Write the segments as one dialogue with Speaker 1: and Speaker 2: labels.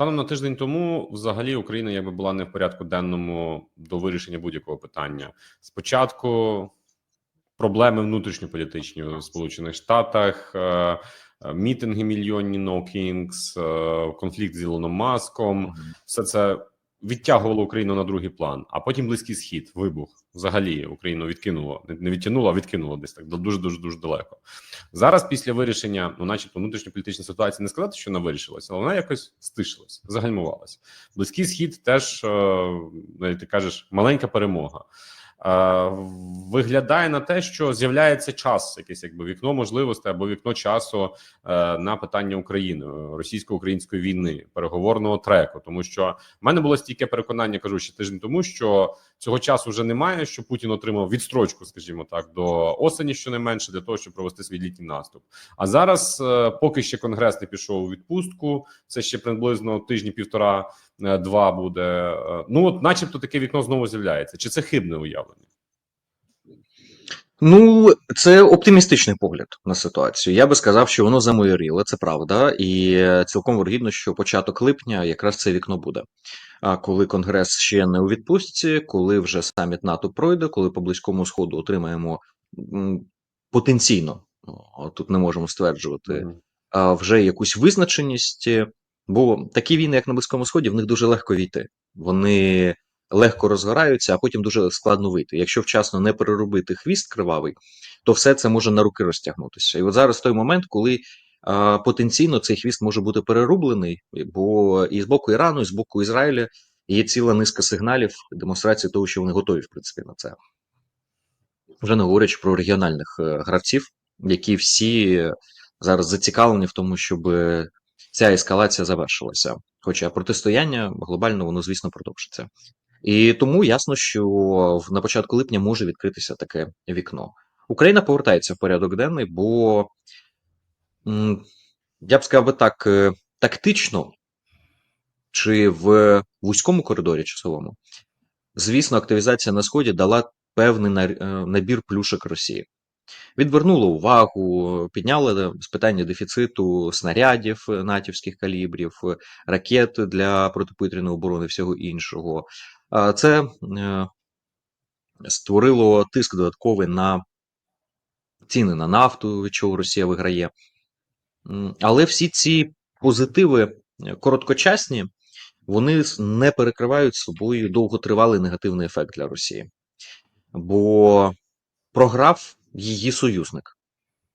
Speaker 1: станом на тиждень тому, взагалі, Україна якби була не в порядку денному до вирішення будь-якого питання. Спочатку проблеми внутрішньополітичні в Сполучених Штатах, е, е, мітинги мільйонні No Kings, е, конфлікт з Ілоном Маском, все це відтягувало Україну на другий план. А потім близький схід, вибух. Взагалі Україну відкинуло, не- відтягнуло, а відкинуло десь так дуже дуже дуже далеко. Зараз, після вирішення, ну, начебто, внутрішньополітична ситуація, не сказати, що вона вирішилася, але вона якось стишилась, загальмувалася. Близький схід теж, е, ти кажеш, маленька перемога. Е, Виглядає на те, що з'являється час, якесь якби вікно можливостей або вікно часу е, на питання України російсько-української війни, переговорного треку. Тому що в мене було стільки переконання, кажу ще тиждень тому, що цього часу вже немає. Що Путін отримав відстрочку, скажімо так, до осені, щонайменше, для того, щоб провести свій літній наступ. А зараз, е, поки ще конгрес не пішов у відпустку, це ще приблизно тижні півтора е, два буде. е, Ну от, начебто, таке вікно знову з'являється. Чи це хибне уявлення?
Speaker 2: Ну, це оптимістичний погляд на ситуацію. Я би сказав, що воно замойоріло, це правда, і е, цілком вірогідно, що початок липня якраз це вікно буде. А коли Конгрес ще не у відпустці, коли вже саміт НАТО пройде, коли по близькому сходу отримаємо потенційно, тут не можемо стверджувати, вже якусь визначеність, бо такі війни, як на Близькому Сході, в них дуже легко війти. Вони легко розгораються, а потім дуже складно вийти. Якщо вчасно не переробити хвіст кривавий, то все це може на руки розтягнутися. І от зараз той момент, коли а, потенційно цей хвіст може бути перероблений, бо і з боку Ірану, і з боку Ізраїля є ціла низка сигналів демонстрації того, що вони готові, в принципі, на це. Вже не говорячи про регіональних е, гравців, які всі зараз зацікавлені в тому, щоб ця ескалація завершилася. Хоча протистояння глобально воно, звісно, продовжиться. І тому ясно, що на початку липня може відкритися таке вікно. Україна повертається в порядок денний, бо я б сказав би так, е, тактично чи в вузькому коридорі часовому, звісно, активізація на сході дала певний е, набір плюшок Росії. Відвернуло увагу, підняли з питання дефіциту снарядів натівських калібрів, ракет для протиповітряної оборони, всього іншого. Це е, створило тиск додатковий на ціни на нафту, від чого Росія виграє. Але всі ці позитиви е, короткочасні, вони не перекривають собою довготривалий негативний ефект для Росії. Бо програв її союзник.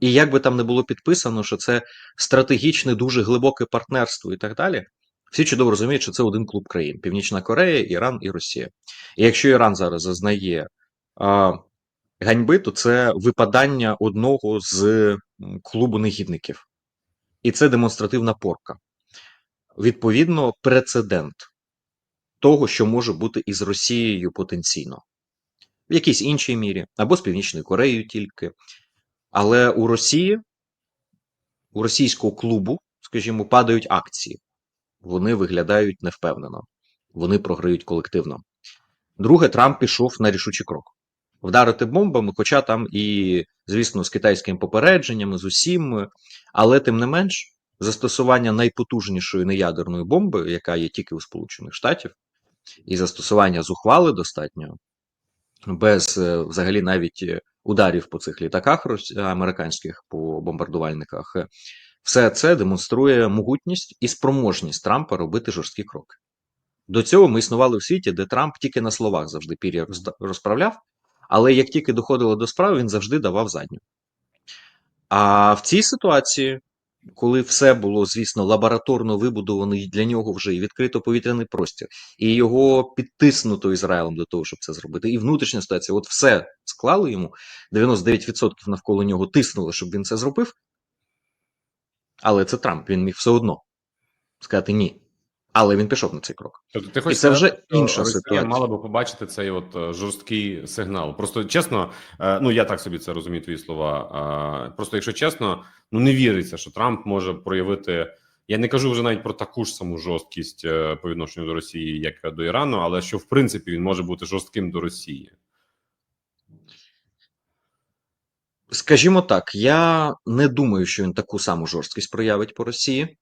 Speaker 2: І як би там не було підписано, що це стратегічне, дуже глибоке партнерство і так далі, всі чудово розуміють, що це один клуб країн: Північна Корея, Іран і Росія. І якщо Іран зараз зазнає а, ганьби, то це випадання одного з клубу негідників. І це демонстративна порка. Відповідно, прецедент того, що може бути із Росією потенційно. В якійсь іншій мірі, або з Північною Кореєю тільки. Але у Росії, у російського клубу, скажімо, падають акції. Вони виглядають невпевнено, вони програють колективно. Друге, Трамп пішов на рішучий крок. Вдарити бомбами, хоча там і, звісно, з китайськими попередженнями, з усім, але тим не менш, застосування найпотужнішої неядерної бомби, яка є тільки у Сполучених Штатів, і застосування зухвали достатньо, без е, взагалі навіть е, ударів по цих літаках американських по бомбардувальниках, е, все це демонструє могутність і спроможність Трампа робити жорсткі кроки. До цього ми існували в світі, де Трамп тільки на словах завжди пір'я розправляв, але як тільки доходило до справи, він завжди давав задню. А в цій ситуації, коли все було, звісно, лабораторно вибудовано для нього вже і відкрито повітряний простір, і його підтиснуто Ізраїлем для того, щоб це зробити, і внутрішня ситуація, от все склали йому, 99% навколо нього тиснули, щоб він це зробив. Але це Трамп, він міг все одно сказати ні. Але він пішов на цей крок.
Speaker 1: Тобто ти хочеш
Speaker 2: це вже
Speaker 1: сказати,
Speaker 2: інша
Speaker 1: Росія
Speaker 2: ситуація.
Speaker 1: мала би побачити цей от е, жорсткий сигнал. Просто чесно, е, ну я так собі це розумію, твої слова. е, Просто якщо чесно, ну не віриться, що Трамп може проявити. Я не кажу вже навіть про таку ж саму жорсткість по відношенню до Росії, як до Ірану, але що в принципі він може бути жорстким до Росії.
Speaker 2: Скажімо так, я не думаю, що він таку саму жорсткість проявить по Росії,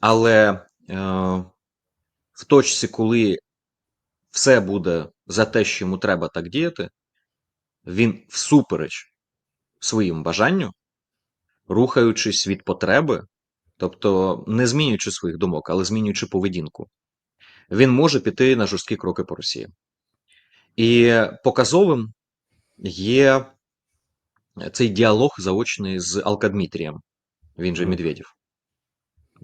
Speaker 2: але в точці, коли все буде за те, що йому треба так діяти, він всупереч своїм бажанню, рухаючись від потреби, тобто не змінюючи своїх думок, але змінюючи поведінку, він може піти на жорсткі кроки по Росії. І показовим є цей діалог заочний з Алкадмітрієм, він же. Медведєв,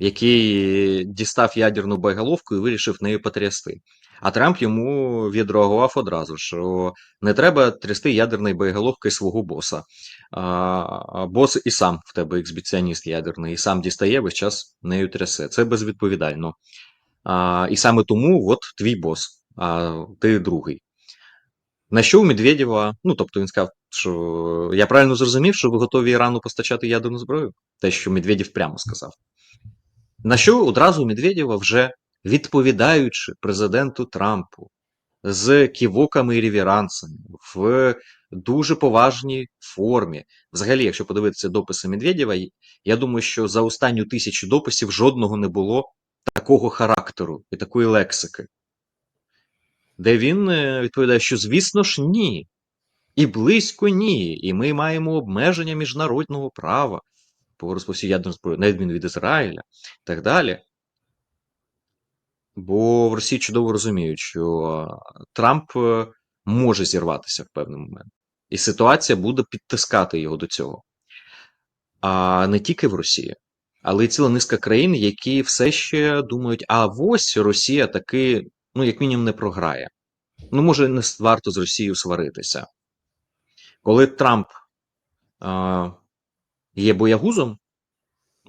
Speaker 2: який дістав ядерну боєголовку і вирішив нею потрясти. А Трамп йому відреагував одразу, що не треба трясти ядерною боєголовкою свого боса. А, бос і сам в тебе експедиціоніст ядерний, і сам дістає весь час нею трясе. Це безвідповідально. А, і саме тому от твій бос, а ти другий. На що у Медведєва, ну тобто він сказав, що я правильно зрозумів, що ви готові Ірану постачати ядерну зброю? Те, що Медведєв прямо сказав. На що одразу Медведєва вже відповідаючи президенту Трампу з ківоками і ревірансами в дуже поважній формі. Взагалі, якщо подивитися дописи Медведєва, я думаю, що за останню тисячу дописів жодного не було такого характеру і такої лексики де він е, відповідає, що звісно ж ні. І близько ні. І ми маємо обмеження міжнародного права по розповсюдженню ядерної зброї, на відміну від Ізраїля і так далі. Бо в Росії чудово розуміють, що Трамп е, може зірватися в певний момент. І ситуація буде підтискати його до цього. А не тільки в Росії, але й ціла низка країн, які все ще думають, а ось Росія таки, ну, як мінімум, не програє. Ну, може, не варто з Росією сваритися. Коли Трамп е, є боягузом,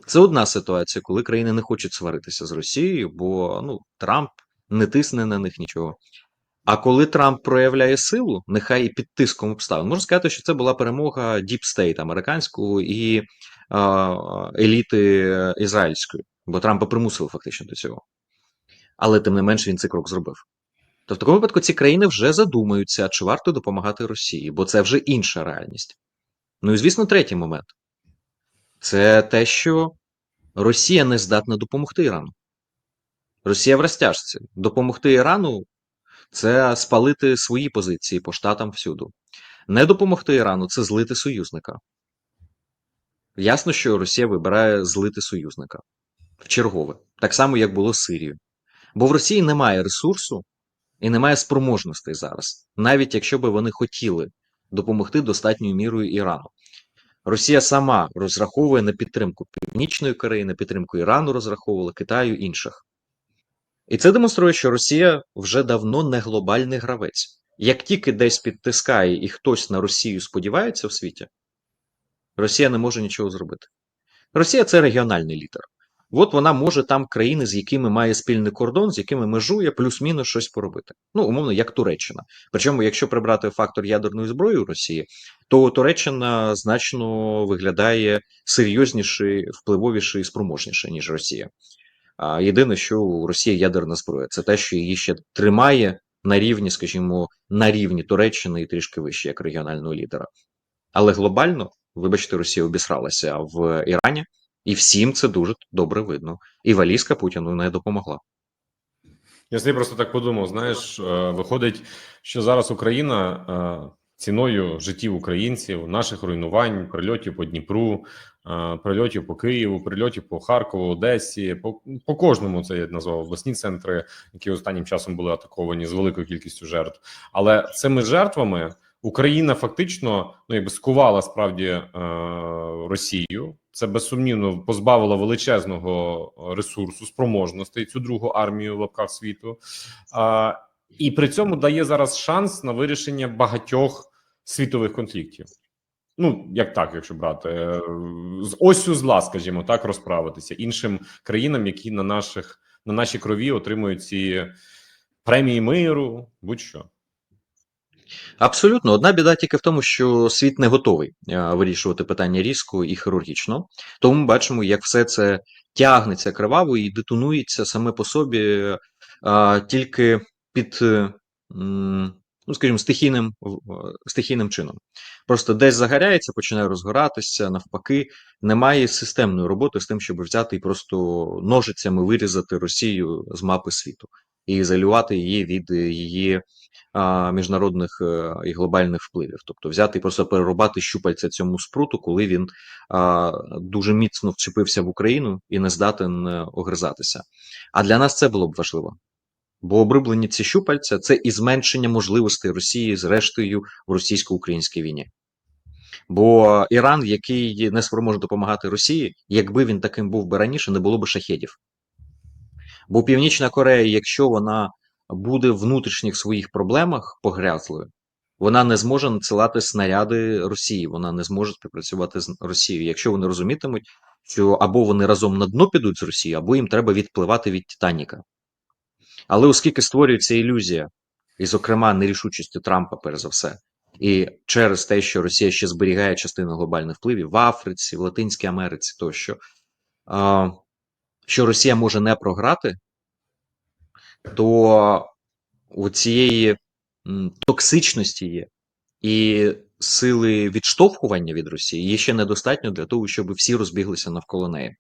Speaker 2: це одна ситуація, коли країни не хочуть сваритися з Росією, бо ну, Трамп не тисне на них нічого. А коли Трамп проявляє силу, нехай і під тиском обставин, можна сказати, що це була перемога Deep State американського і е, еліти ізраїльської, бо Трампа примусили фактично до цього. Але тим не менш він цей крок зробив. То в такому випадку ці країни вже задумаються, чи варто допомагати Росії, бо це вже інша реальність. Ну і звісно, третій момент це те, що Росія не здатна допомогти Ірану. Росія в розтяжці. Допомогти Ірану це спалити свої позиції по штатам всюду. Не допомогти Ірану це злити союзника. Ясно, що Росія вибирає злити союзника в чергове, так само, як було з Сирією. Бо в Росії немає ресурсу і немає спроможностей зараз, навіть якщо би вони хотіли допомогти достатньою мірою Ірану. Росія сама розраховує на підтримку Північної Кореї, на підтримку Ірану розраховувала, Китаю інших. І це демонструє, що Росія вже давно не глобальний гравець. Як тільки десь підтискає і хтось на Росію сподівається в світі, Росія не може нічого зробити. Росія це регіональний лідер. От вона може там країни, з якими має спільний кордон, з якими межує, плюс-мінус щось поробити. Ну, умовно, як Туреччина. Причому, якщо прибрати фактор ядерної зброї у Росії, то Туреччина значно виглядає серйозніше, впливовіше і спроможніше, ніж Росія. А єдине, що у Росії ядерна зброя, це те, що її ще тримає на рівні, скажімо, на рівні Туреччини і трішки вище, як регіонального лідера. Але глобально, вибачте, Росія обісралася в Ірані. І всім це дуже добре видно. І валізка Путіну не допомогла.
Speaker 1: Я собі просто так подумав: знаєш, е, виходить, що зараз Україна е, ціною життів українців, наших руйнувань, прильотів по Дніпру, е, прильотів по Києву, прильотів по Харкову, Одесі, по, по кожному це я назвав обласні центри, які останнім часом були атаковані з великою кількістю жертв. Але цими жертвами Україна фактично ну якби скувала справді Росію. Це безсумнівно позбавило величезного ресурсу, спроможностей цю другу армію в лапках світу, а, і при цьому дає зараз шанс на вирішення багатьох світових конфліктів. Ну як так, якщо брати е, з осю зла, скажімо так, розправитися іншим країнам, які на наших на нашій крові отримують ці премії миру, будь-що.
Speaker 2: Абсолютно, одна біда тільки в тому, що світ не готовий вирішувати питання різко і хірургічно. Тому ми бачимо, як все це тягнеться криваво і детонується саме по собі а, тільки під ну скажімо, стихійним, е, стихійним чином. Просто десь загоряється, починає розгоратися, навпаки, немає системної роботи з тим, щоб взяти і просто ножицями вирізати Росію з мапи світу і ізолювати її від її міжнародних е, і глобальних впливів. Тобто взяти і просто перерубати щупальця цьому спруту, коли він дуже міцно вчепився в Україну і не здатен е, огризатися. А для нас це було б важливо. Бо обриблені ці щупальця це і зменшення можливостей Росії з рештою в російсько-українській війні. Бо Іран, який не спроможний допомагати Росії, якби він таким був би раніше, не було б шахедів. Бо Північна Корея, якщо вона буде в внутрішніх своїх проблемах погрязлою, вона не зможе надсилати снаряди Росії, вона не зможе співпрацювати з Росією, якщо вони розумітимуть, що або вони разом на дно підуть з Росією, або їм треба відпливати від Титаніка. Але оскільки створюється ілюзія, і, зокрема, нерішучості Трампа, перш за все, і через те, що Росія ще зберігає частину глобальних впливів в Африці, в Латинській Америці тощо, що Росія може не програти, то у цієї токсичності є і сили відштовхування від Росії є ще недостатньо для того, щоб всі розбіглися навколо неї.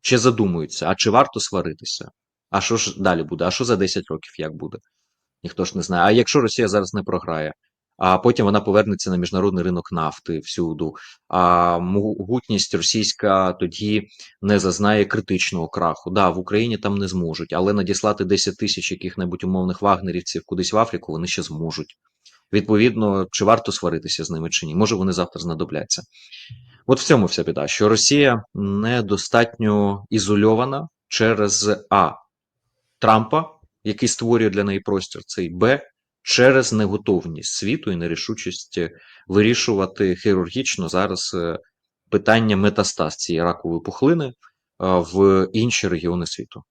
Speaker 2: Ще задумуються, а чи варто сваритися? А що ж далі буде? А що за 10 років як буде? Ніхто ж не знає. А якщо Росія зараз не програє, а потім вона повернеться на міжнародний ринок нафти всюду, а могутність російська тоді не зазнає критичного краху. Да, в Україні там не зможуть, але надіслати 10 тисяч яких-небудь умовних вагнерівців кудись в Африку вони ще зможуть. Відповідно, чи варто сваритися з ними чи ні? Може вони завтра знадобляться. От в цьому вся біда, що Росія недостатньо ізольована через А. Трампа, який створює для неї простір, цей Б, через неготовність світу і нерішучість вирішувати хірургічно зараз е, питання метастаз цієї ракової пухлини е, в інші регіони світу.